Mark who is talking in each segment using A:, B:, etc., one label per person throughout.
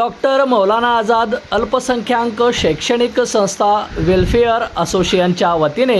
A: Doctor Maulana Azad अल्पसंख्याक शैक्षणिक संस्था वेलफेअर असोसिएशनच्या वतीने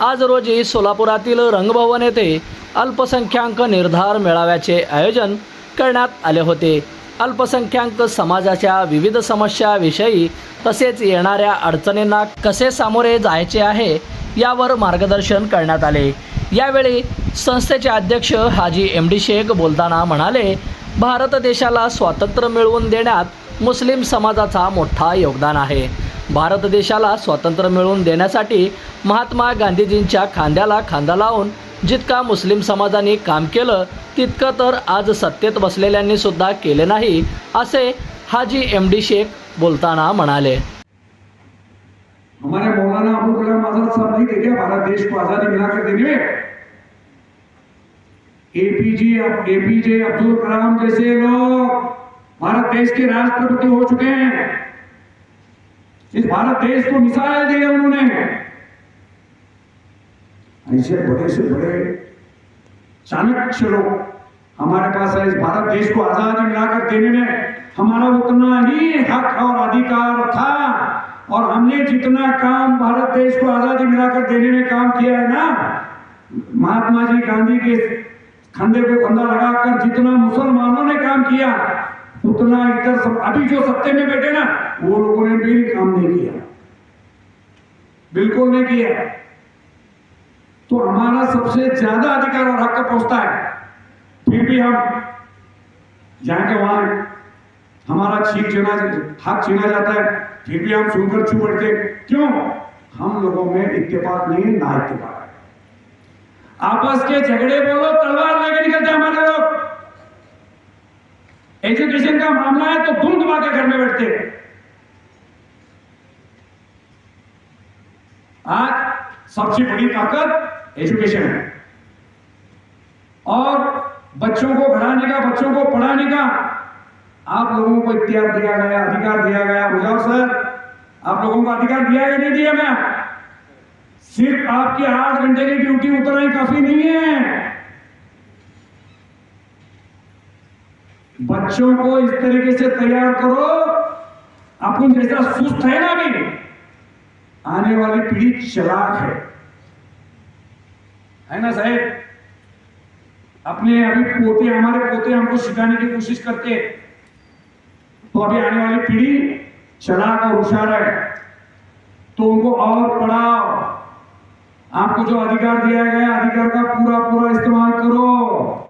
A: आज रोजी सोलापुरातील रंगभवन येथे अल्पसंख्याक निर्धार मेळाव्याचे आयोजन करण्यात आले होते. अल्पसंख्याक समाजाच्या विविध समस्याविषयी तसेच येणाऱ्या अडचणींना कसे सामोरे जायचे आहे यावर मार्गदर्शन करण्यात आले. यावेळी संस्थेचे अध्यक्ष हाजी एम डी शेख बोलताना म्हणाले भारत देशाला स्वातंत्र्य मिळवून देण्यात मुस्लिम समाजाचा मोठा योगदान आहे. भारत देशाला स्वातंत्र्य मिळवून देण्यासाठी महात्मा गांधीजींच्या खांद्याला खांदा लावून जितका मुस्लिम समाजाने काम केलं तितकं तर आज सत्तेत बसलेल्यांनी सुद्धा केले नाही असे हाजी एम डी शेख बोलताना म्हणाले.
B: हमारे मौलाना अबुल कलाम आजाद साहब भारत देश को आजादी देने में एपीजे एपीजे अब्दुल कलाम जैसे लोग भारत देश के राष्ट्रपति हो चुके हैं। इस भारत देश को मिसाइल दी है उन्होंने। ऐसे बड़े से बड़े चाणक्य लोग हमारे पास है। इस भारत देश को आज़ादी मिलाकर देने में हमारा उतना ही हक और अधिकार था। और हमने जितना काम भारत देश को आज़ादी मिलाकर देने में काम किया है ना, महात्मा जी गांधी के कंधे को कंधा लगाकर जितना मुसलमानों ने काम किया, उतना इधर सब अभी जो सत्ते में बैठे ना, वो लोगों ने भी काम नहीं किया। बिल्कुल नहीं किया। तो हमारा सबसे ज़्यादा अधिकार और हक पहुँचता है? फिर भी हम जहाँ के वहाँ हमारा छीक छीना हक छीना जाता है, फिर भी हम सुनकर चुप बैठते क्यों? हम लोगों में इत्तेफाक नहीं है, ना इत्तेफाक। है आपस के झगड़े बोलो तलवार लेके निकलते हमारे लोग। एजुकेशन का मामला है तो धुम दबा के घर में बैठते हैं। आज सबसे बड़ी ताकत एजुकेशन है। और बच्चों को पढ़ाने का, बच्चों को पढ़ाने का, आप लोगों को इख्तियार दिया गया, अधिकार दिया गया। मुजावर सर आप लोगों को अधिकार दिया या नहीं दिया मैं? सिर्फ़ आपकी आठ घंटे की ड्यूटी उतना ही काफ़ी नहीं है। बच्चों को इस तरीके से तैयार करो। अपन जैसा सुस्त है ना अभी, आने वाली पीढ़ी चलाक है। है ना साहेब? अपने अभी पोते, हमारे पोते हमको सिखाने की कोशिश करते तो अभी आने वाली पीढ़ी चलाक और होशियार है। तो उनको और पढ़ाओ आपको जो अधिकार दिया गया अधिकार का पूरा पूरा इस्तेमाल करो।